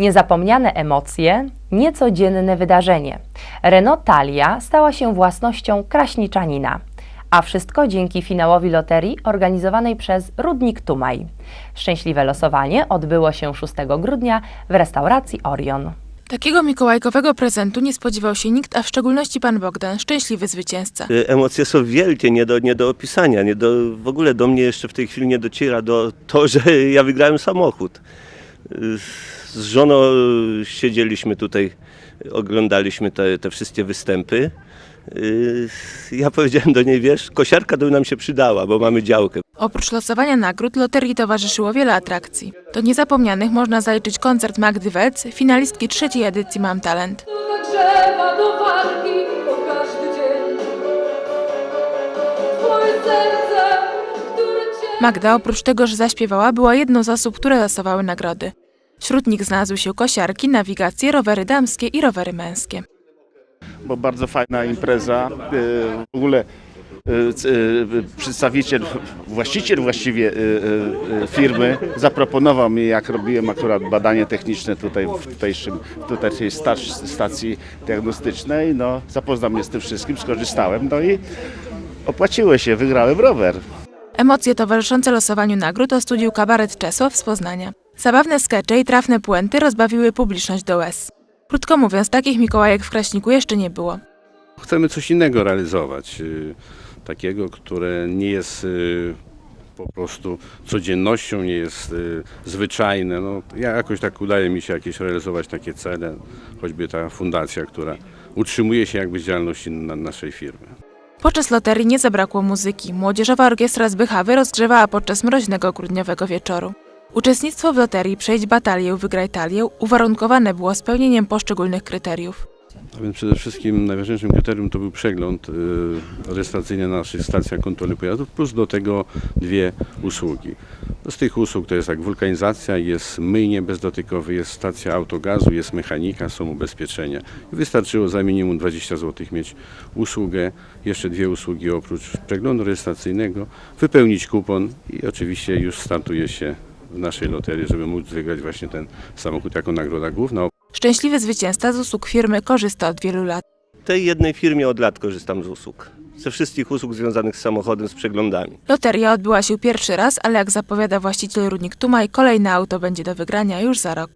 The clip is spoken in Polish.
Niezapomniane emocje, niecodzienne wydarzenie. Renault Talia stała się własnością kraśniczanina. A wszystko dzięki finałowi loterii organizowanej przez Rudnik Tumaj. Szczęśliwe losowanie odbyło się 6 grudnia w restauracji Orion. Takiego mikołajkowego prezentu nie spodziewał się nikt, a w szczególności pan Bogdan, szczęśliwy zwycięzca. Y, Emocje są wielkie, nie do, nie do opisania. Nie do, w ogóle do mnie jeszcze w tej chwili nie dociera do to, że ja wygrałem samochód. Z żoną siedzieliśmy tutaj, oglądaliśmy te, te wszystkie występy. Y, Ja powiedziałem do niej, wiesz, kosiarka by nam się przydała, bo mamy działkę. Oprócz losowania nagród, loterii towarzyszyło wiele atrakcji. Do niezapomnianych można zaliczyć koncert Magdy Welc, finalistki trzeciej edycji Mam Talent. Magda, oprócz tego, że zaśpiewała, była jedną z osób, które losowały nagrody. Wśród nich znalazły się kosiarki, nawigacje, rowery damskie i rowery męskie. bo bardzo fajna impreza. E, W ogóle c- e, przedstawiciel, właściciel właściwie firmy zaproponował mi, jak robiłem akurat badanie techniczne tutaj w tutejszym, w tutejszej stacji diagnostycznej, no zapoznał mnie z tym wszystkim, skorzystałem, no i opłaciło się, wygrałem rower. Emocje towarzyszące losowaniu nagród ostudził kabaret Czesław z Poznania. Zabawne skecze i trafne puenty rozbawiły publiczność do łez. Krótko mówiąc, takich Mikołajek w Kraśniku jeszcze nie było. Chcemy coś innego realizować, y, takiego, które nie jest y, po prostu codziennością, nie jest y, zwyczajne. No, ja jakoś tak udaje mi się jakieś realizować takie cele, choćby ta fundacja, która utrzymuje się jakby z działalności na naszej firmy. Podczas loterii nie zabrakło muzyki. Młodzieżowa orkiestra z Bychawy rozgrzewała podczas mroźnego grudniowego wieczoru. Uczestnictwo w loterii Przejdź batalię, wygraj talię uwarunkowane było spełnieniem poszczególnych kryteriów. A więc przede wszystkim najważniejszym kryterium to był przegląd y, rejestracyjny na naszych stacjach kontroli pojazdów, plus do tego dwie usługi. Z tych usług to jest tak wulkanizacja, jest myjnie bezdotykowe, jest stacja autogazu, jest mechanika, są ubezpieczenia. Wystarczyło za minimum 20 zł mieć usługę, jeszcze dwie usługi oprócz przeglądu rejestracyjnego, wypełnić kupon i oczywiście już startuje się w naszej loterii, żeby móc wygrać właśnie ten samochód jako nagroda główna. Szczęśliwy zwycięzca z usług firmy korzysta od wielu lat. W tej jednej firmie od lat korzystam z usług. Ze wszystkich usług związanych z samochodem, z przeglądami. Loteria odbyła się pierwszy raz, ale jak zapowiada właściciel Rudnik Tumaj, kolejne auto będzie do wygrania już za rok.